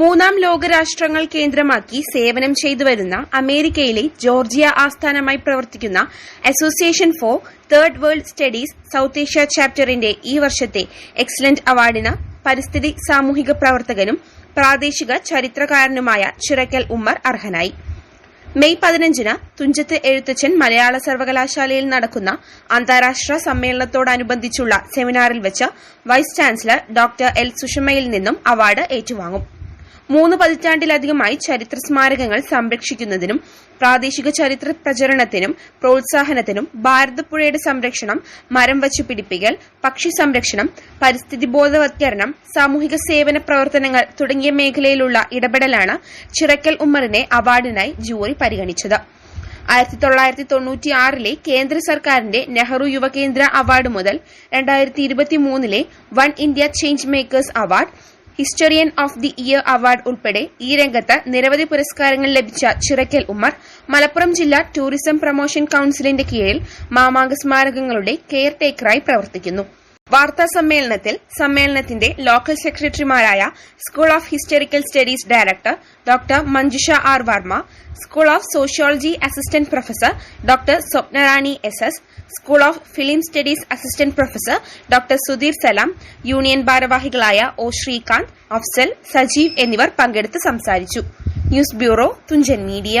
മൂന്നാം ലോകരാഷ്ട്രങ്ങൾ കേന്ദ്രമാക്കി സേവനം ചെയ്തുവരുന്ന അമേരിക്കയിലെ ജോർജിയ ആസ്ഥാനമായി പ്രവർത്തിക്കുന്ന Association for Third World Studies South Asia ചാപ്റ്ററിന്റെ ഈ വർഷത്തെ എക്സലന്റ് അവാർഡിന് പരിസ്ഥിതി സാമൂഹിക പ്രവർത്തകനും പ്രാദേശിക ചരിത്രകാരനുമായ ചിറക്കൽ ഉമ്മർ അർഹനായി. മെയ് പതിനഞ്ചിന് തുഞ്ചത്ത് എഴുത്തച്ഛൻ മലയാള സർവകലാശാലയിൽ നടക്കുന്ന അന്താരാഷ്ട്ര സമ്മേളനത്തോടനുബന്ധിച്ചുള്ള സെമിനാറിൽ വെച്ച് വൈസ് ചാൻസലർ ഡോക്ടർ എൽ സുഷമയിൽ നിന്നും അവാർഡ് ഏറ്റുവാങ്ങും. മൂന്ന് പതിറ്റാണ്ടിലധികമായി ചരിത്ര സ്മാരകങ്ങൾ സംരക്ഷിക്കുന്നതിനും പ്രാദേശിക ചരിത്ര പ്രചരണത്തിനും പ്രോത്സാഹനത്തിനും ഭാരതപ്പുഴയുടെ സംരക്ഷണം മരം വച്ചു പിടിപ്പിക്കൽ പക്ഷി സംരക്ഷണം പരിസ്ഥിതി ബോധവത്കരണം സാമൂഹിക സേവന പ്രവർത്തനങ്ങൾ തുടങ്ങിയ മേഖലയിലുള്ള ഇടപെടലാണ് ചിറക്കൽ ഉമ്മറിനെ അവാർഡിനായി ജൂറി പരിഗണിച്ചത്. ആയിരത്തി തൊള്ളായിരത്തി തൊണ്ണൂറ്റിയാറിലെ കേന്ദ്ര സർക്കാരിന്റെ നെഹ്റു യുവകേന്ദ്ര അവാർഡ് മുതൽ രണ്ടായിരത്തി ഇരുപത്തിമൂന്നിലെ one India change makers award historian of the year award ഉൾപ്പെടെ ഈ രംഗത്ത് നിരവധി പുരസ്കാരങ്ങൾ ലഭിച്ച ചിറക്കൽ ഉമ്മർ മലപ്പുറം ജില്ലാ ടൂറിസം പ്രൊമോഷൻ കൌൺസിലിന്റെ കീഴിൽ മാമാങ്ക സ്മാരകങ്ങളുടെ കെയർ ടേക്കറായി പ്രവർത്തിക്കുന്നു. വാർത്താ സമ്മേളനത്തിൽ സമ്മേളനത്തിന്റെ ലോക്കൽ സെക്രട്ടറിമാരായ school of historical studies director doctor Manjusha R Varma school of sociology assistant professor doctor Swapnarani S S school of film studies assistant professor doctor Sudheer Salam union ഭാരവാഹികളായ O Srikanth Afsal Sajeev എന്നിവർ പങ്കെടുത്ത് സംസാരിച്ചു. News bureau Thunchan media.